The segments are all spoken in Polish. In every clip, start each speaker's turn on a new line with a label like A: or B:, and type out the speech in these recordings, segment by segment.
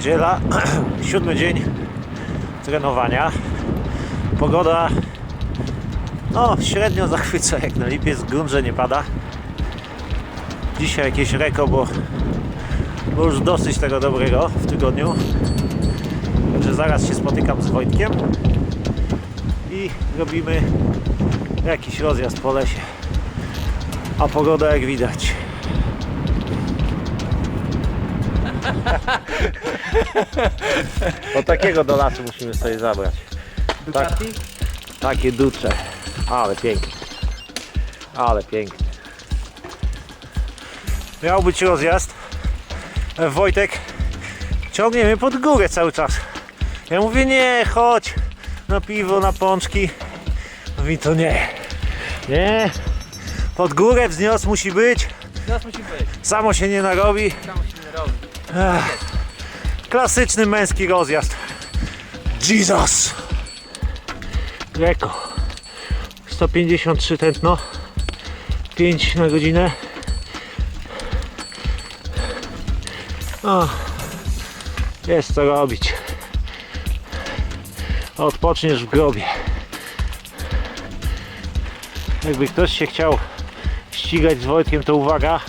A: Niedziela, siódmy dzień trenowania. Pogoda no średnio zachwyca jak na lipiec, grunt, że nie pada. Dzisiaj jakieś reko, bo, bo już dosyć tego dobrego w tygodniu. Także zaraz się spotykam z Wojtkiem i robimy jakiś rozjazd po lesie. A pogoda jak widać. O takiego do lasu musimy sobie zabrać. Tak, takie ducze. Ale pięknie. Ale pięknie. Miał być rozjazd. Wojtek ciągnie mnie pod górę cały czas. Ja mówię nie, chodź na piwo, na pączki. Mówi to nie. Nie. Pod górę wznios musi być.
B: Teraz musi być.
A: Samo się nie narobi.
B: Tam robić.
A: Klasyczny męski rozjazd. Jesus! Reko. 153 tętno. 5 na godzinę. O, jest co robić. Odpoczniesz w grobie. Jakby ktoś się chciał ścigać z Wojtkiem, to uwaga,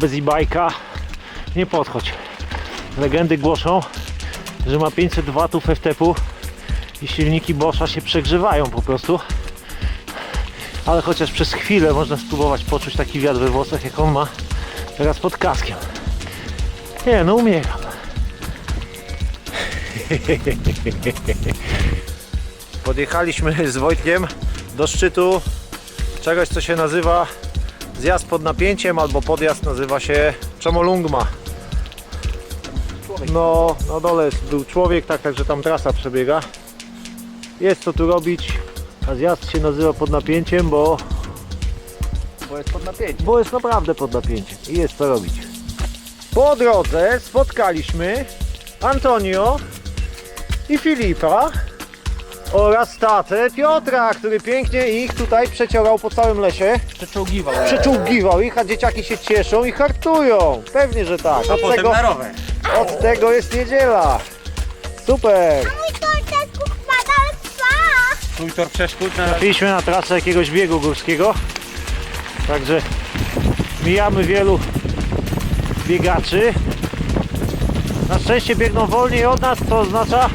A: bez e-bajka nie podchodź. Legendy głoszą, że ma 500 watów FTP-u i silniki Boscha się przegrzewają po prostu. Ale chociaż przez chwilę można spróbować poczuć taki wiatr we włosach, jak on ma teraz pod kaskiem. Nie, no umieram. Podjechaliśmy z Wojtkiem do szczytu czegoś, co się nazywa zjazd pod napięciem, albo podjazd nazywa się Chomolungma. No, na dole był człowiek, tak, także tam trasa przebiega. Jest co tu robić, a zjazd się nazywa pod napięciem, bo,
B: Bo jest pod napięciem.
A: bo jest naprawdę pod napięciem i jest co robić. Po drodze spotkaliśmy Antonio i Filipa oraz tatę Piotra, który pięknie ich tutaj przeciorał po całym lesie.
B: Przeczołgiwał.
A: Przeczołgiwał ich, a dzieciaki się cieszą i hartują. Pewnie, że tak.
B: A potem na rower.
A: Od tego jest niedziela. Super.
C: Mój torczek spada trwa.
B: Twój tor przeszkód na
A: Trafiliśmy na trasę jakiegoś biegu górskiego. Także mijamy wielu biegaczy. Na szczęście biegną wolniej od nas, to oznacza,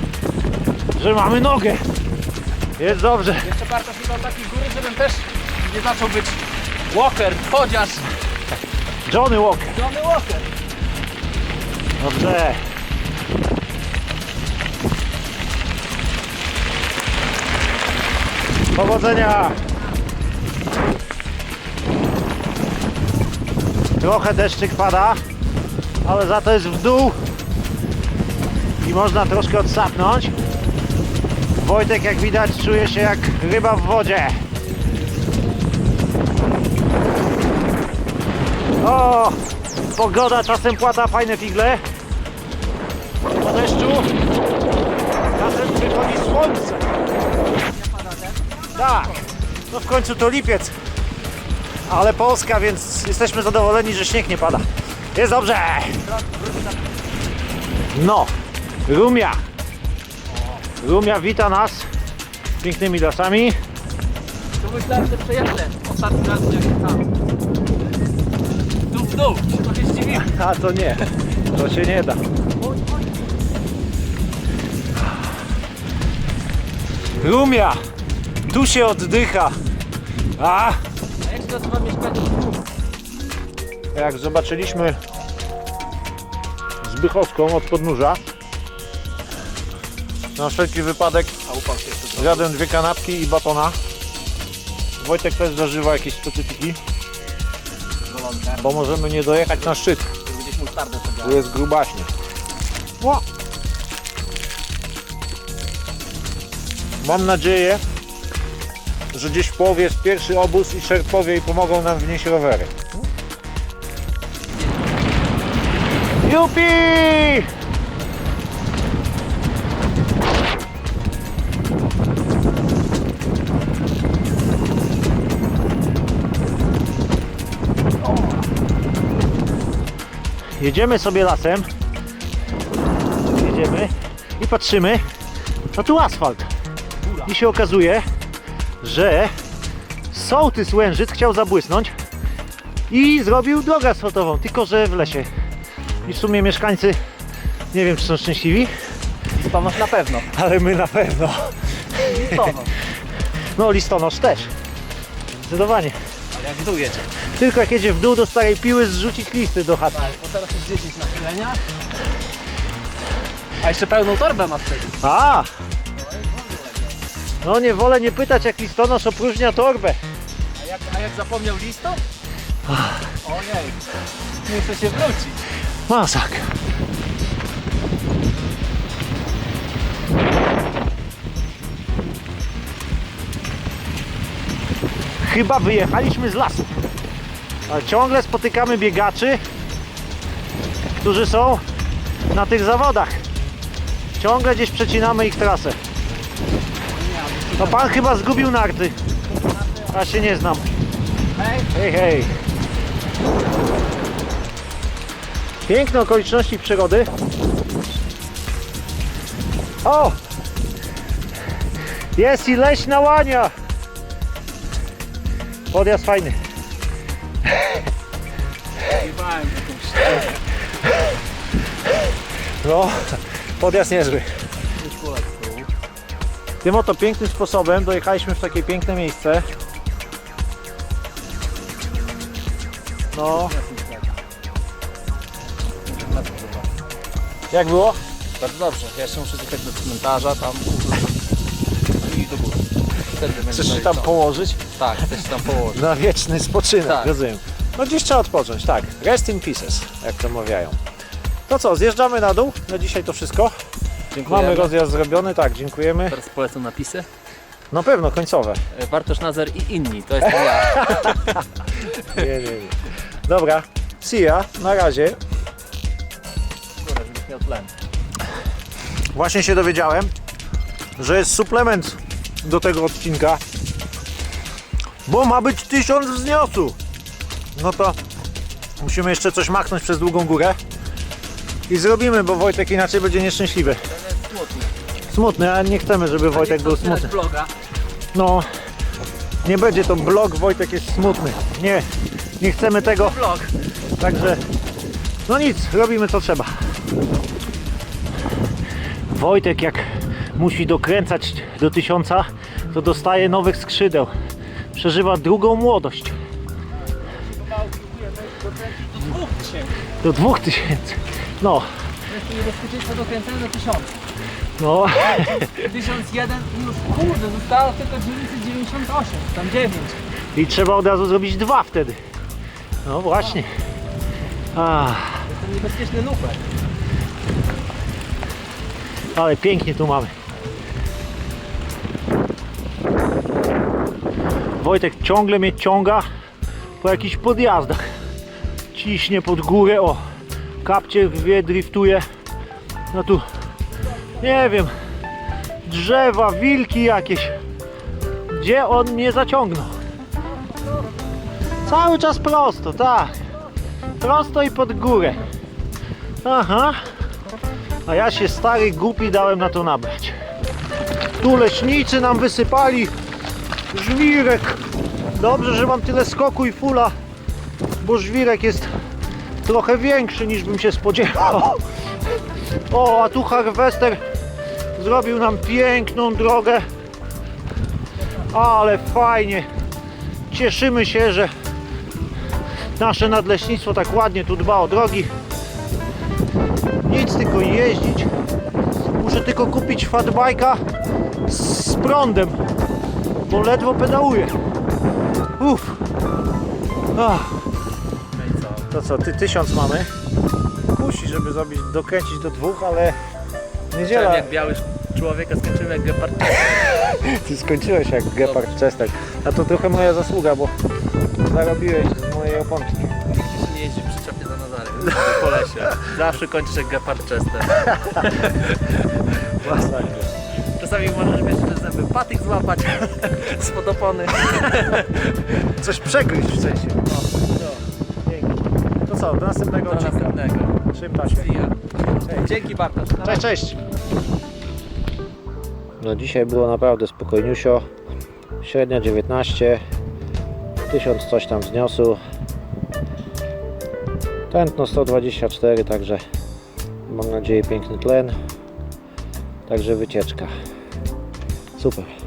A: że mamy nogę. Jest dobrze.
B: Jeszcze Bartosz szukał takiej góry, żebym też nie zaczął być walker, chociaż
A: Johnny Walker.
B: Johnny Walker.
A: Dobrze. Powodzenia! Trochę deszczyk pada, ale za to jest w dół i można troszkę odsapnąć. Wojtek jak widać czuje się jak ryba w wodzie. O! Pogoda czasem płata fajne figle. Po deszczu czasem przychodzi słońce. Tak. No w końcu to lipiec. Ale Polska, więc jesteśmy zadowoleni, że śnieg nie pada. Jest dobrze. No. Rumia. Rumia wita nas pięknymi lasami.
B: Tu myślałem, że przejadę ostatni raz jak tam.
A: A to nie. To się nie da. Rumia! Tu się oddycha. A!
B: A jak się nazywa mieszkanie?
A: Jak zobaczyliśmy Zbychowską od podnóża, na wszelki wypadek zjadłem dwie kanapki i batona. Wojtek też zażywa jakieś specyfiki. Bo możemy nie dojechać na szczyt.
B: Tu
A: jest grubaśnie. Mam nadzieję, że gdzieś w połowie jest pierwszy obóz i szerpowie i pomogą nam wnieść rowery. Jupi! Jedziemy sobie lasem. jedziemy i patrzymy, no tu asfalt. I się okazuje, że sołtys Łężyc chciał zabłysnąć i zrobił drogę asfaltową, tylko że w lesie. I w sumie mieszkańcy, nie wiem czy są szczęśliwi,
B: Listonosz na pewno.
A: ale my na pewno.
B: Listonosz.
A: No listonosz też. Zdecydowanie.
B: Jak w dół jedzie.
A: Tylko jak jedzie w dół do starej piły zrzucić listy do chaty.
B: Tak, bo teraz jest 10 nachylenia. A jeszcze pełną torbę ma wtedy.
A: A! No nie wolę nie pytać jak listonosz opróżnia torbę.
B: A jak, a jak zapomniał listo? Ojej. Muszę się wrócić.
A: Masak. Chyba wyjechaliśmy z lasu. Ale ciągle spotykamy biegaczy, którzy są na tych zawodach. Ciągle gdzieś przecinamy ich trasę. No pan chyba zgubił narty. Ja się nie znam.
B: Hej.
A: Hej. Piękne okoliczności przyrody. O! Jest i leśna łania. Podjazd fajny.
B: Zjebałem jakąś
A: No, podjazd niezły. Tym oto pięknym sposobem dojechaliśmy w takie piękne miejsce. No, jak było?
B: Bardzo dobrze. Ja jeszcze muszę zjechać do cmentarza, tam i do góry. Wtedy będzie
A: Chcesz się tam położyć?
B: Tak, chcę się tam położyć.
A: Na wieczny spoczynek,
B: Tak.
A: rozumiem. No dziś trzeba odpocząć, tak. Rest in pieces, jak to mawiają. To co, zjeżdżamy na dół? Na dzisiaj to wszystko.
B: Dziękujemy.
A: Mamy rozjazd zrobiony, tak, dziękujemy.
B: Teraz polecą napisy.
A: Na pewno, końcowe.
B: E, Bartosz Nazer i inni. To jest ja.
A: Nie, nie, nie. Dobra, see ya, na razie.
B: Góra, żebyś miał tlen.
A: Właśnie się dowiedziałem, że jest suplement do tego odcinka, bo ma być tysiąc wzniosu. No to musimy jeszcze coś machnąć przez długą górę i zrobimy, bo Wojtek inaczej będzie nieszczęśliwy.
B: Smutny.
A: Smutny, a nie chcemy, żeby Wojtek był smutny.
B: bloga.
A: No, nie będzie to blog, Wojtek jest smutny. Nie, nie chcemy tego,
B: Blog.
A: także no nic, robimy co trzeba. Wojtek jak musi dokręcać do tysiąca, to dostaje nowych skrzydeł. Przeżywa drugą młodość.
B: Dwóch tysięcy.
A: Do dwóch tysięcy. No,
B: niebezpieczeństwo dokręcenia do tysiąca.
A: no,
B: 1001 i już kurde, zostało tylko 998, tam 9.
A: i trzeba od razu zrobić dwa wtedy. No właśnie. Ah.
B: To jest niebezpieczny numer.
A: Ale pięknie tu mamy. Wojtek ciągle mnie ciąga po jakichś podjazdach. Ciśnie pod górę, o, kapcie wie, driftuje. No tu, nie wiem, drzewa, wilki jakieś. Gdzie on mnie zaciągnął? Cały czas prosto, tak. Prosto i pod górę. Aha. A ja się stary głupi dałem na to nabrać. Tu leśnicy nam wysypali żwirek. Dobrze, że mam tyle skoku i fula, bo żwirek jest trochę większy niż bym się spodziewał. O, a tu harwester zrobił nam piękną drogę. Ale fajnie. Cieszymy się, że nasze nadleśnictwo tak ładnie tu dba o drogi. Nic, tylko jeździć. Muszę tylko kupić fatbajka z prądem, bo ledwo pedałuję. Uff. Ach. To co, ty tysiąc mamy? Kusi, żeby zrobić, dokręcić do dwóch, ale niedziela.
B: Jak biały człowiek, a skończyłem jak gepard.
A: Ty skończyłeś jak Gepard Chester. A to trochę moja zasługa, bo zarobiłeś z mojej oponki.
B: Się nie jeździ przy czapie za Nazarem. Po lesie. Zawsze kończysz jak gepard Chester.
A: Masakra.
B: Czasami możesz mieć te zęby patyk złapać spod opony.
A: Coś przegryźć w sensie. No, no. Pięknie. To co, do następnego
B: Do
A: odcinka.
B: następnego.
A: Trzymta się.
B: Dzięki Bartosz. Na
A: Cześć, cześć. No dzisiaj było naprawdę spokojniusio. Średnia 19. 1000 coś tam wzniosł. Tętno 124, także mam nadzieję piękny tlen. Także wycieczka. Super.